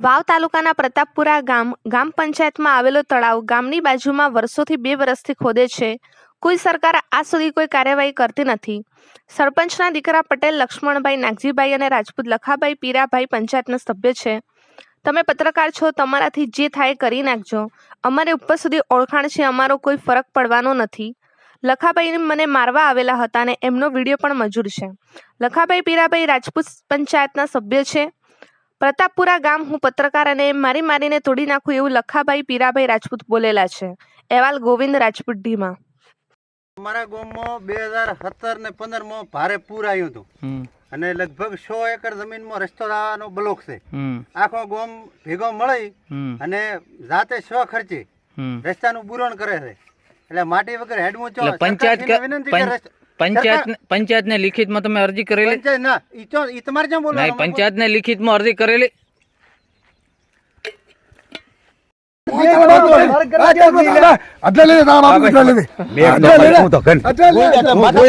વાવ તાલુકાના પ્રતાપપુરા ગામ ગામ પંચાયતમાં આવેલો તળાવ ગામની બાજુમાં વર્ષોથી બે વર્ષથી ખોદે છે. કોઈ સરકાર આ સુધી કોઈ કાર્યવાહી કરતી નથી. સરપંચના દીકરા પટેલ, લક્ષ્મણભાઈ નાગજીભાઈ અને રાજપૂત લખાભાઈ પીરાભાઈ પંચાયતના સભ્ય છે. તમે પત્રકાર છો, તમારાથી જે થાય કરી નાખજો. અમારે ઉપર સુધી ઓળખાણ છે, અમારો કોઈ ફરક પડવાનો નથી. લખાભાઈ મને મારવા આવેલા હતા અને એમનો વીડિયો પણ મજૂર છે. લખાભાઈ, પીરાભાઈ રાજપૂત પંચાયતના સભ્ય છે. પ્રતાપપુરા ગામ હું પત્રકાર અને મારી મારીને તોડી નાખું એવું લખાભાઈ પીરાભાઈ રાજપૂત બોલેલા છે. અહેવાલ ગોવિંદ રાજપૂત ઢીમા અમારા ગામમાં બે હજાર સત્તર ને પંદરમાં ભારે પૂર આવ્યું હતું. અને લગભગ સો એકર જમીનમાં રસ્તો દાવાનો બ્લોક છે. આખો ગામ ભેગો મળી અને જાતે સ્વ ખર્ચે રસ્તાનું પૂરણ કરે છે. એટલે માટી વગર હેડમો પંચાયત વિનંતી કે પંચાયત ને લિખિતમાં તમે અરજી કરેલી? પંચાયત ના ઈ ઈ તમારે ક્યાં બોલવાનું નહીં પંચાયતને લિખિતમાં અરજી કરેલી? અટલે લે તારા બાપુ અટલે લે અટલે લે તો લે